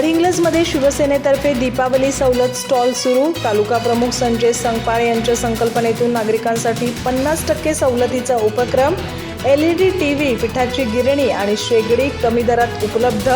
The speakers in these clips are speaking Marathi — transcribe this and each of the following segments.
गडहिंग्लजमध्ये शिवसेनेतर्फे दीपावली सवलत स्टॉल सुरू. तालुका प्रमुख संजय संगपाळ यांच्या संकल्पनेतून नागरिकांसाठी पन्नास टक्के सवलतीचा उपक्रम. L E D T V पिठाची गिरणी आणि शेगडी कमी दरात उपलब्ध.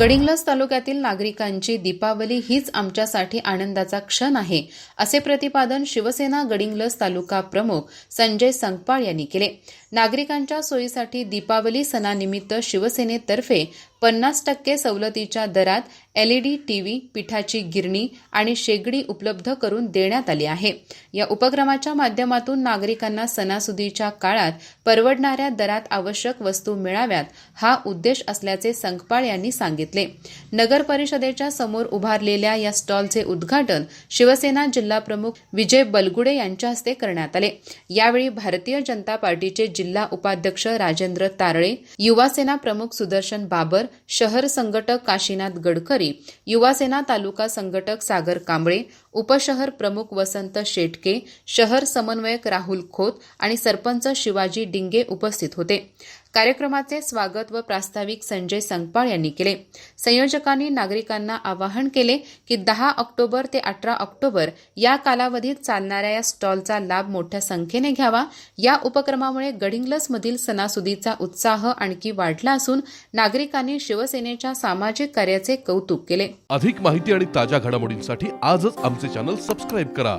गडिंग्लज तालुक्यातील नागरिकांची दीपावली हीच आमच्यासाठी आनंदाचा क्षण आहे असे प्रतिपादन शिवसेना गडिंग्लज तालुका प्रमुख संजय संगपाळ यांनी केले. नागरिकांच्या सोयीसाठी दीपावली सणानिमित्त शिवसेनेतर्फे पन्नास टक्के सवलतीच्या दरात एलईडी टीव्ही पिठाची गिरणी आणि शेगडी उपलब्ध करून देण्यात आली आहे. या उपक्रमाच्या माध्यमातून नागरिकांना सणासुदीच्या काळात परवडणाऱ्या दरात आवश्यक वस्तू मिळाव्यात हा उद्देश असल्याचे संकपाळ यांनी सांगितले. नगर परिषदेच्या समोर उभारलेल्या या स्टॉलचे उद्घाटन शिवसेना जिल्हाप्रमुख विजय बलगुडे यांच्या हस्ते करण्यात आले. यावेळी भारतीय जनता पार्टीचे जिल्हा उपाध्यक्ष राजेंद्र तारळे युवासेना प्रमुख सुदर्शन बाबर शहर संघटक काशीनाथ गडकरी युवासेना तालुका संघटक सागर कांबळे उपशहर प्रमुख वसंत शेटके शहर समन्वयक राहुल खोत आणि सरपंच शिवाजी डिंगे उपस्थित होते. कार्यक्रमाचे स्वागत व प्रास्ताविक संजय संगपाळ यांनी केले. संयोजकांनी नागरिकांना आवाहन केले की दहा ऑक्टोबर ते अठरा ऑक्टोबर या कालावधीत चालणाऱ्या या स्टॉलचा लाभ मोठ्या संख्येने घ्यावा. या उपक्रमामुळे गडिंग्लसमधील सणासुदीचा उत्साह आणखी वाढला असून नागरिकांनी शिवसेनेच्या सामाजिक कार्याचे कौतुक केले. अधिक माहिती आणि ताज्या घडामोडींसाठी आजच आमचे चॅनल सबस्क्राईब करा.